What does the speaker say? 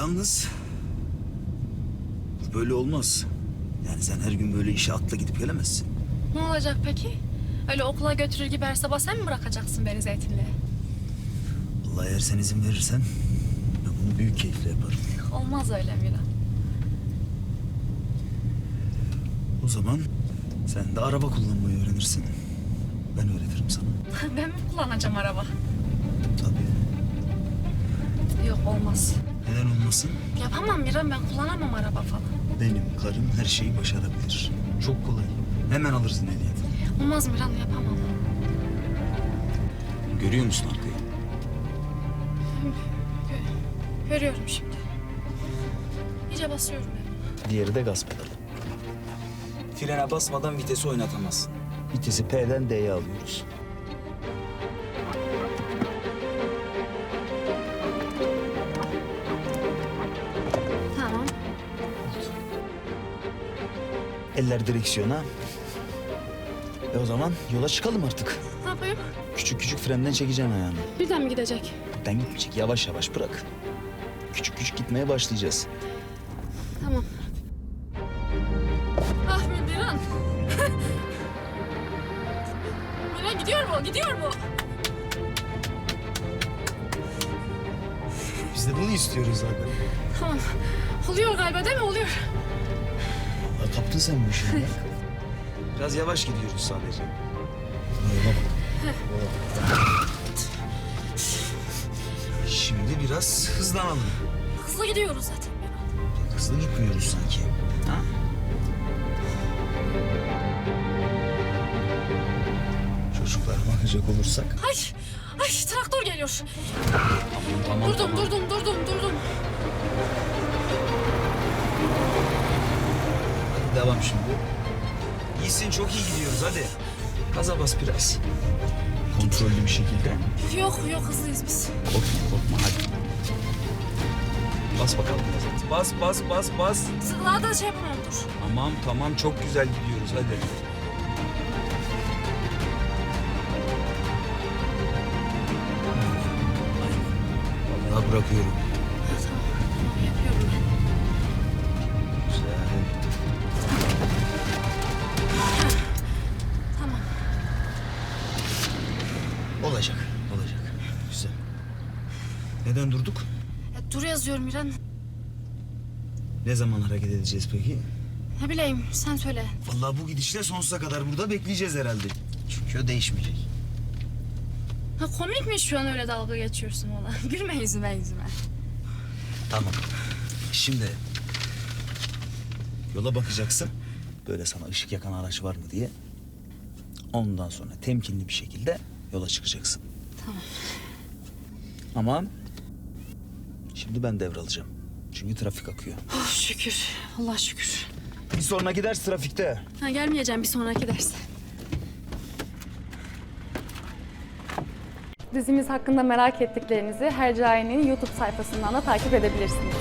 Yalnız bu böyle olmaz. Yani sen her gün böyle işe atla gidip gelemezsin. Ne olacak peki? Öyle okula götürür gibi her sabah sen mi bırakacaksın beni zeytinliğe? Allah eğer sen izin verirsen ben bunu büyük keyifle yaparım. Olmaz öyle Miran. O zaman sen de araba kullanmayı öğrenirsin. Ben öğretirim sana. ben mi kullanacağım araba? Tabii. Yok olmaz. Neden olmasın? Yapamam Miran ben kullanamam araba falan. Benim karım her şeyi başarabilir. Çok kolay. Hemen alırsın hediyeni. Olmaz Miran yapamam. Görüyor musun arkayı? Gö- görüyorum şimdi. İyice basıyorum ben. Diğeri de gaz pedalı. Frene basmadan vitesi oynatamazsın. Vitesi P'den D'ye alıyoruz. Eller direksiyona. E o zaman yola çıkalım artık. Ne yapayım? Küçük küçük frenden çekeceksin ayağını. Birden mi gidecek? Ben gitmeyecek. Yavaş yavaş bırak. Küçük küçük gitmeye başlayacağız. Tamam. Ah Miran. Miran gidiyor mu? Gidiyor mu? Biz de bunu istiyoruz zaten. Tamam. Oluyor galiba değil mi? Oluyor. Allah kaptın sen bu işi. ya. Biraz yavaş gidiyoruz sadece. Yola bak. Yola. Şimdi biraz hızlanalım. Hızlı gidiyoruz zaten. Hızlı gitmiyoruz sanki. Ha? Çocuklar bakacak olursak. Ay, ay traktör geliyor. Tamam Durdum, durdum, durdum, durdum. Devam şimdi. İyisin çok iyi gidiyoruz hadi. Gaza bas biraz. Kontrollü bir şekilde. Yok, yok hızlıyız biz. Korkma korkma hadi. Bas bakalım biraz. Bas bas bas bas. Daha da şey yapamam dur. Tamam tamam çok güzel gidiyoruz hadi. Vallahi bırakıyorum. Ha, tamam, tamam yapıyorum Neden durduk? Ya, dur yazıyorum İran. Ne zaman hareket edeceğiz peki? Ne bileyim sen söyle. Vallahi bu gidişle sonsuza kadar burada bekleyeceğiz herhalde. Çünkü o değişmeyecek. Ha komikmiş şu an öyle dalga geçiyorsun ona. Gülme yüzüme yüzüme. Tamam. Şimdi yola bakacaksın. Böyle sana ışık yakan araç var mı diye. Ondan sonra temkinli bir şekilde yola çıkacaksın. Tamam. Ama şimdi ben devralacağım. Çünkü trafik akıyor. Oh şükür. Allah şükür. Bir sonraki ders trafikte. Ha, gelmeyeceğim bir sonraki derse. Dizimiz hakkında merak ettiklerinizi Hercai'nin YouTube sayfasından da takip edebilirsiniz.